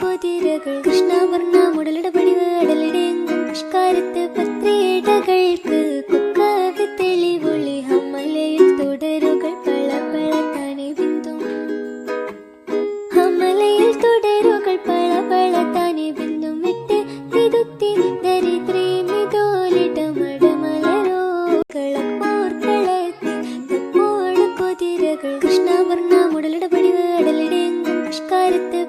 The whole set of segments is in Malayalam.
കുതിരകൾ കൃഷ്ണവർണ മുടലിട പടിവ് അടലിടെങ്കും പുഷ്കാരത്ത് പത്രിയിടകൾക്ക് കുക്കാവി തെളിവൊളി.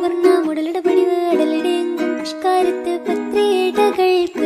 വർണ്ണ മുടലിട പടിവ് അടലിടെങ്കും പുഷ്കാരത്ത് പത്രേടകൾക്ക്